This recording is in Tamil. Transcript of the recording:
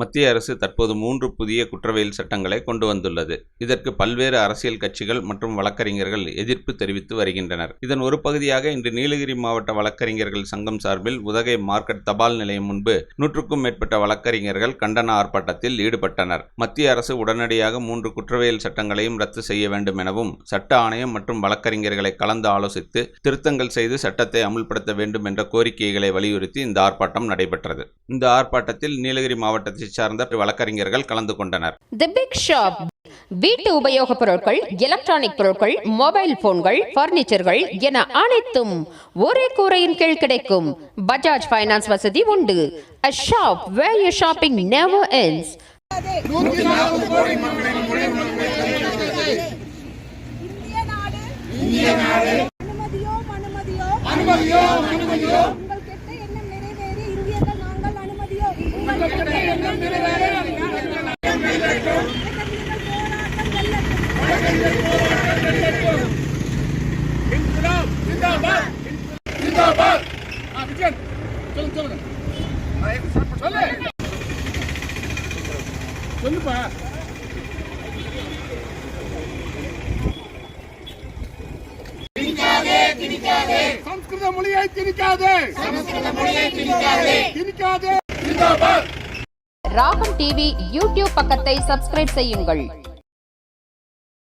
மத்திய அரசு தற்போது மூன்று புதிய குற்றவியல் சட்டங்களை கொண்டு வந்துள்ளது. இதற்கு பல்வேறு அரசியல் கட்சிகள் மற்றும் வழக்கறிஞர்கள் எதிர்ப்பு தெரிவித்து வருகின்றனர். இதன் ஒரு பகுதியாக இன்று நீலகிரி மாவட்ட வழக்கறிஞர்கள் சங்கம் சார்பில் உதகை மார்க்கெட் தபால் நிலையம் முன்பு நூற்றுக்கும் மேற்பட்ட வழக்கறிஞர்கள் கண்டன ஆர்ப்பாட்டத்தில் ஈடுபட்டனர். மத்திய அரசு உடனடியாக மூன்று குற்றவியல் சட்டங்களையும் ரத்து செய்ய வேண்டும் எனவும் சட்ட ஆணையம் மற்றும் வழக்கறிஞர்களை கலந்து ஆலோசித்து திருத்தங்கள் செய்து சட்டத்தை அமுல்படுத்த வேண்டும் என்ற கோரிக்கைகளை வலியுறுத்தி இந்த ஆர்ப்பாட்டம் நடைபெற்றது. இந்த ஆர்ப்பாட்டத்தில் நீலகிரி மாவட்டத்தைச் சார்ந்த வழக்கறிஞர்கள் கலந்து கொண்டனர். தி பிக் ஷாப் வீட்டு உபயோகப் பொருட்கள் எலக்ட்ரானிக் பொருட்கள் மொபைல் போன்கள் பர்னிச்சர்கள் என அனைத்தும் ஒரே கூரையின் கீழ் கிடைக்கும். பஜாஜ் ஃபைனான்ஸ் வசதி உண்டு. A shop where you shopping never ends. இந்திய நாடு. அனுமதியோ அனுமதியோ அனுமதியோ சொல்லுப்பா சம்ஸ்கிருத மொழியை திணிக்காதே திணிக்காதே ராகம் டிவி யூடியூப் பக்கத்தை சப்ஸ்கிரைப் செய்யுங்கள்.